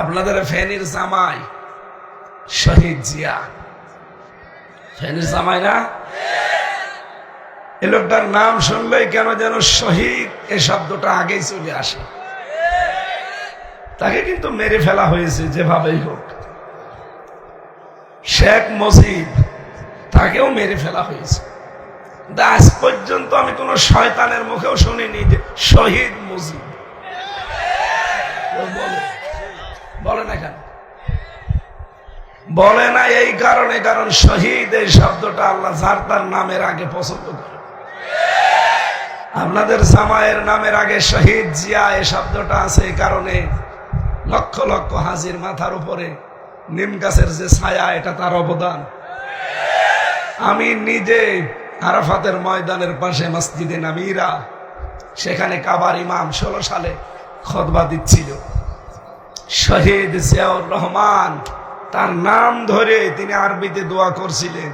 আপনাদের ফেনির জামাই শহীদ জিয়া। ফেনির জামাই না? এ লোকটার নাম শুনলেই কেন যেন শহীদ এ শব্দটা আগেই চলে আসে। তাকে কিন্তু মেরে ফেলা হয়েছে যেভাবেই হোক। শেখ মুজিব তাকেও মেরে ফেলা হয়েছে। আজ পর্যন্ত আমি কোন শয়তানের মুখেও শুনিনি যে শহীদ মুজিব কেউ বলে বলে না কেন? বলে না এই কারণে, কারণ শহীদ এই শব্দটা আল্লাহ যার তার নামের আগে পছন্দ করে। আপনাদের জামায়ের নামের আগে শহীদ জিয়া এই শব্দটা আছে এই কারণে লক্ষ লক্ষ হাজির মাথার উপরে নিম গাছের যে ছায়া, এটা তার অবদান। আমি নিজে আরাফাতের ময়দানের পাশে মসজিদে নামিরা, সেখানে কাবার ইমাম ষোলো সালে খতবা দিচ্ছিল। শহীদ জিয়াউর রহমান, তার নাম ধরে তিনি আরবিতে দোয়া করছিলেন।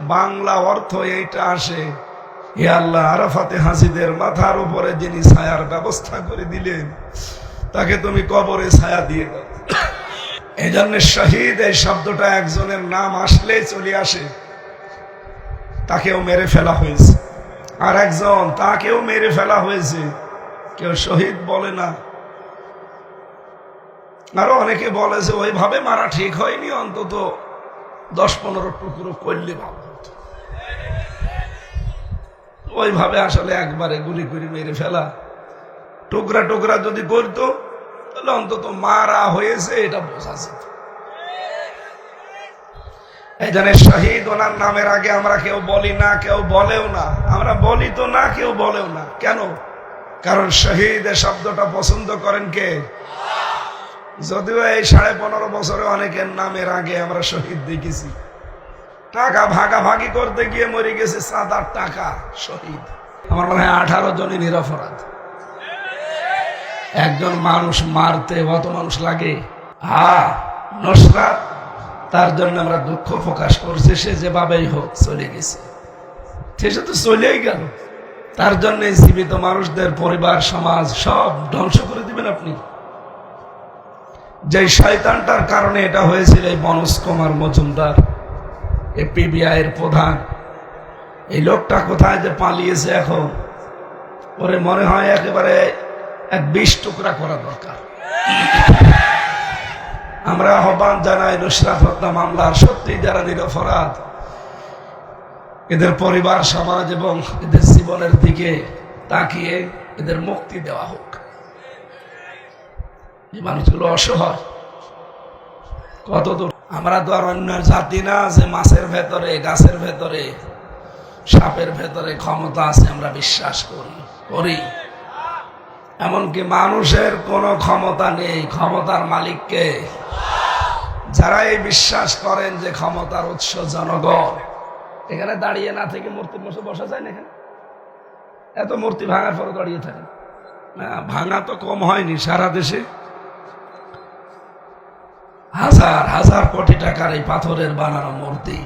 বাংলা অর্থ এইটা আসে, হে আল্লাহ আরাফাতে হাসিদের মাথার উপরে যিনি ছায়ার ব্যবস্থা করে দিলেন, তাকে তুমি কবরে ছায়া দিয়ে দাও। এই জন্য শহীদ এই শব্দটা একজনের নাম আসলেই চলে আসে, তাকেও মেরে ফেলা হয়েছে। আর একজন তাকেও মেরে ফেলা হয়েছে, কেউ শহীদ বলে না। আরও অনেকে বলে যে ওইভাবে মারা ঠিক হয়নি, অন্তত দশ পনেরো টুকরো করলে ভালো হতো। ওইভাবে আসলে একবারে গুলি করে মেরে ফেলা। টুকরা টুকরা যদি করতো, তাহলে অন্তত মারা হয়েছে, এটা বোঝা যেত। জন্য শহীদ ওনার নামের আগে আমরা কেউ বলি না, কেউ বলেও না। আমরা বলি তো না, কেউ বলেও না। কেন? কারণ শহীদ এ শব্দটা পছন্দ করেন কে? যদিও এই সাড়ে পনেরো বছরে অনেকের নামের আগে আমরা শহীদ দেখেছি। টাকা ভাগাভাগি করতে গিয়ে মরে গেছে সাত আট টাকা শহীদ। আমার মনে হয় আঠারো জনই নিরপরাধ। একজন মানুষ মারতে অত মানুষ লাগে? হা নসরাত, তার জন্য আমরা দুঃখ প্রকাশ করছি, সে যেভাবেই হোক চলে গেছে। সে তো চলেই গেল। তার জন্য জীবিত মানুষদের, পরিবার, সমাজ সব ধ্বংস করে দিবেন আপনি। যে শয়তানটার কারণে এটা হয়েছিল এই মনোজ কুমার মজুমদার, এ পিবিআই এর প্রধান। এই লোকটা কোথায় যে পালিয়েছে এখন? ওরে মনে হয় একেবারে এক বিশ টুকরা করা দরকার। আমরা আহ্বান জানাই নুসরাত হত্যা মামলার সত্যি যারা নিরপরাধ। এদের পরিবার, সমাজ এবং এদের জীবনের দিকে তাকিয়ে এদের মুক্তি দেওয়া হোক। এই মানুষগুলো অসহায়। কত দূর আমরা তো আর অন্য জাতি না যে মাছের ভেতরে, গাছের ভেতরে, সাপের ভেতরে ক্ষমতা আছে, আমরা বিশ্বাস করি করি। এমনকি মানুষের কোনো ক্ষমতা নেই, ক্ষমতার মালিককে। যারা এই বিশ্বাস করেন যে ক্ষমতার উৎস জনগণ। এখানে দাঁড়িয়ে না থেকে মূর্তি বসে বসা যায় না এখানে? এত মূর্তি ভাঙার পরে দাঁড়িয়ে থাকে। না, ভাঙা তো কম হয়নি সারা দেশে। হাজার হাজার কোটি টাকার এই পাথরের বানানো মূর্তি,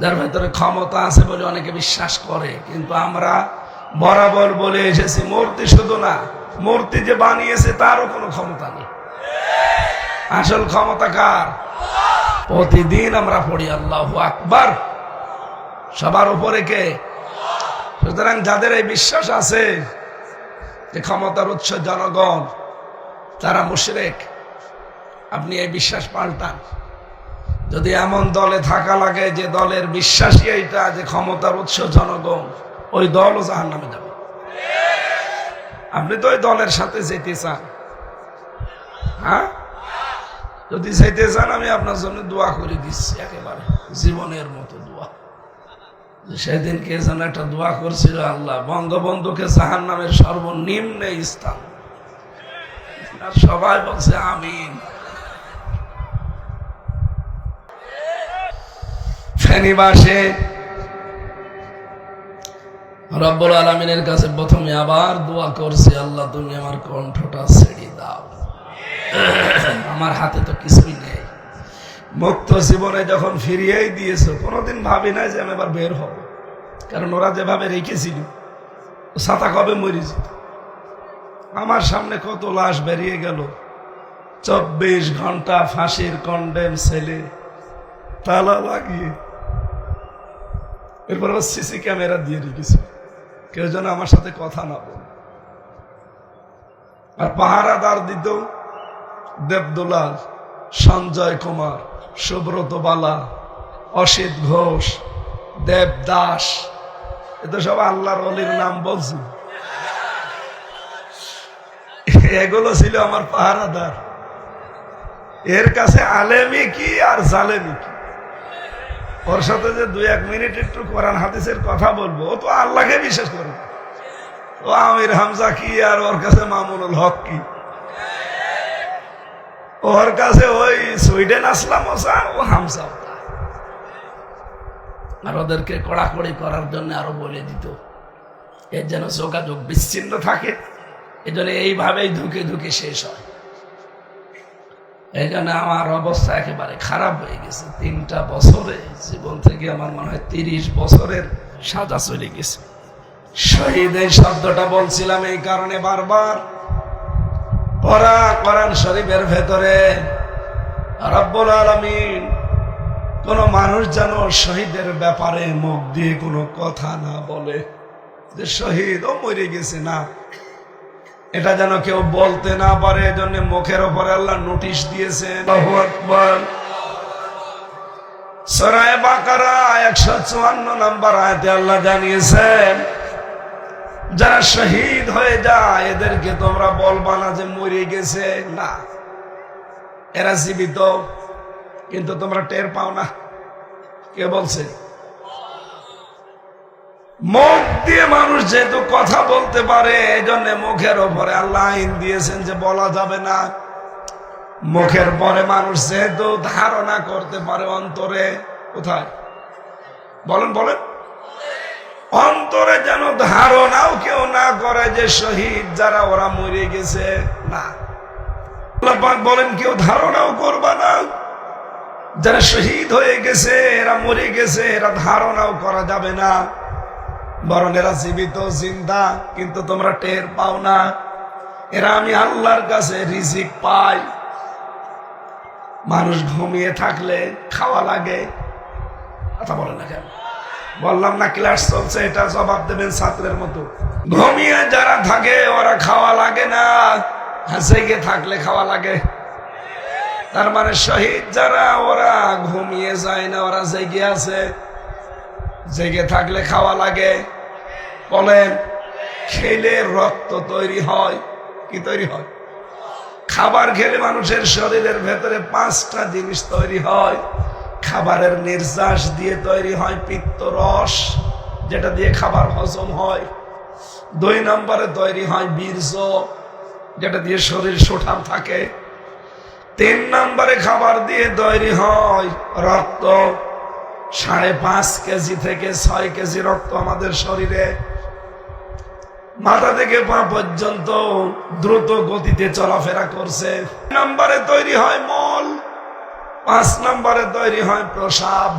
যার ভেতরে ক্ষমতা আছে বলে অনেকে বিশ্বাস করে। কিন্তু আমরা বরাবর বলে এসেছি, মূর্তি শুধু না, মূর্তি যে বানিয়েছে তারও কোনো ক্ষমতা নেই। আসল ক্ষমতা কার? প্রতিদিন আমরা পড়ি, আল্লাহ আকবার। সবার উপরে কে? সুতরাং যাদের এই বিশ্বাস আছে যে ক্ষমতার উৎস জনগণ, তারা মুশরেক। আপনি এই বিশ্বাস পাল্টান। যদি এমন দলে থাকা লাগে যে দলের বিশ্বাসী এইটা যে ক্ষমতার উৎস জনগণ, ওই দলও জাহান নামে যাবে। আপনি তো ওই দলের সাথে যেতে চান। হ্যাঁ? যদি যেতে চান, আমি আপনার জন্য দোয়া করে দিচ্ছি একেবারে, জীবনের মতো দোয়া। সেদিন কে যেন একটা দোয়া করছিল, আল্লাহ, বঙ্গবন্ধুকে জাহান নামের সর্বনিম্ন স্থান। সবাই বলছে, আমিন। ফেনিবাসে রব্বুল আলমিনের কাছে প্রথমে আবার দোয়া করছি, আল্লাহ তুমি আমার কণ্ঠটা ছেড়ে দাও। আমার হাতে তো কিছুই নেই। মুক্ত জীবনে যখন ফিরিয়েই দিয়েছ, কোনোদিন ভাবি নাই যে আমি এবার বের হব। কারণ ওরা যেভাবে রেখেছিল ছাতা কবে মরে যেত। আমার সামনে কত লাশ বেরিয়ে গেল। চব্বিশ ঘণ্টা ফাঁসির কন্ডেম ছেলে তালা লাগিয়ে এরপর আবার সিসি ক্যামেরা দিয়ে রেখেছে। কেউ যেন আমার সাথে কথা না বলে। আর পাহারাদার দিত দেবদুলাল, সঞ্জয় কুমার, সুব্রত বালা, অসিত ঘোষ, দেব দাস। এতো সব আল্লাহর অলির নাম বলছি। এগুলো ছিল আমার পাহারাদার। এর কাছে আলেমি কি আর জালেমি কি? ওর সাথে যে দুই এক মিনিট একটু কোরআন হাদিসের কথা বলব, ও তো আল্লাহকে বিশ্বাস করবে। ও আমির হামজা কি আর ওর কাছে মামুনুল হক কি? ওর কাছে ওই সুইডেন আসলাম, ও হামসা আর ওদেরকে কড়াকড়ি করার জন্য আরও বলে দিত। এর যেন যোগাযোগ বিচ্ছিন্ন থাকে এই জন্য এইভাবেই ধুকে ধুকে শেষ হয়। এই জন্য আমার অবস্থা একেবারে খারাপ হয়ে গেছে। তিনটা বছরে জীবন থেকে আমার মনে হয় তিরিশ বছরের সাজা চলে গেছে। শহীদ এই শব্দটা বলছিলাম এই কারণে বারবার। পড়া কোরআন শরীফের ভেতরে রব্বুল আলমিন কোন মানুষ যেন শহীদের ব্যাপারে মুখ দিয়ে কোনো কথা না বলে যে শহীদ ও মরে গেছে না। এটা যেন কেউ বলতে না পারে, এজন্য মুখের ওপরে আল্লাহ নোটিশ দিয়েছেন। সরায় বাকারা একশো চুয়ান্ন নম্বর আয়তে আল্লাহ জানিয়েছেন, যারা শহীদ হয়ে যায়, এদেরকে তোমরা বলবা না যে মরে গেছে। না, এরা জীবিত, কিন্তু তোমরা টের পাও না। কে বলছে? মুখ দিয়ে মানুষ যেহেতু কথা বলতে পারে এই জন্য মুখের ওপরে আল্লাহ আইন দিয়েছেন যে বলা যাবে না। মুখের পরে মানুষ যেহেতু ধারণা করতে পারে অন্তরে, কোথায়? বলেন বলেন। অন্তরে যেন ধারণাও কেউ না করে যে শহীদ যারা ওরা মরে গেছে, না। বলেন, কেউ ধারণাও করবা না। যারা শহীদ হয়ে গেছে, এরা মরে গেছে, এরা ধারণাও করা যাবে না। বরং এরা জীবিত, জিন্দা, কিন্তু তোমরা টের পাও না। এরা আমি আল্লাহর কাছে রিজিক পাই। মানুষ ঘুমিয়ে থাকলে খাওয়া লাগে। কথা বলে না কেন? বললাম না, ক্লাস চলছে, এটা জবাব দেবেন ছাত্রের মতো। ঘুমিয়ে যারা থাকে, ওরা খাওয়া লাগে না। জেগে থাকলে খাওয়া লাগে। তার মানে শহীদ যারা, ওরা ঘুমিয়ে যায় না, ওরা জেগে আছে। জেগে থাকলে খাওয়া লাগে। বলেন, খেলে রক্ত তৈরি হয়। কি তৈরি হয়? খাবার খেলে মানুষের শরীরের ভেতরে পাঁচটা জিনিস তৈরি হয়। খাবারের নির্যাস দিয়ে তৈরি হয় পিত্ত রস, যেটা দিয়ে খাবার হজম হয়। দুই নম্বরে তৈরি হয় বীর্য, যেটা দিয়ে শরীর সোঠাম থাকে। তিন নম্বরে খাবার দিয়ে তৈরি হয় রক্ত। সাড়ে পাঁচ কেজি থেকে ছয় কেজি রক্ত আমাদের শরীরে মাথা থেকে পা পর্যন্ত দ্রুত গতিতে চলাফেরা করছে। নাম্বারে তৈরি হয় মল, পাঁচ নাম্বারে তৈরি হয় প্রসাব,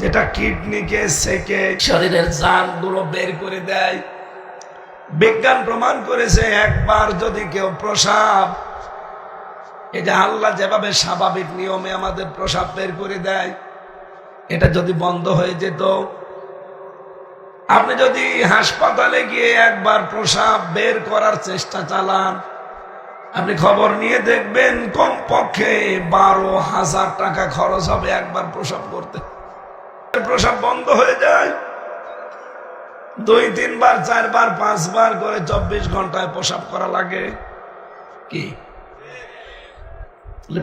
যেটা কিডনিকে সেকে শরীরের জানগুলো বের করে দেয়। বিজ্ঞান প্রমাণ করেছে, একবার যদি কেউ প্রসাব যে আল্লাহ যেভাবে স্বাভাবিক নিয়মে আমাদের প্রসাব বের করে দেয় এটা যদি বন্ধ হয়ে যেত, আপনি যদি হাসপাতালে গিয়ে একবার প্রসাব বের করার চেষ্টা চালান, আপনি খবর নিয়ে দেখবেন কমপক্ষে বারো হাজার টাকা খরচ হবে একবার প্রসাব করতে। প্রসাব বন্ধ হয়ে যায়। দুই, তিনবার, চারবার, পাঁচবার করে চব্বিশ ঘন্টায় প্রসাব করা লাগে। কি?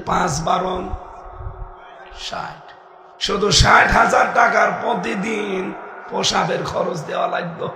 পাঁচ বারো ষাট। শুধু ষাট হাজার টাকার প্রতিদিন পোশাকের খরচ দেওয়া লাগতো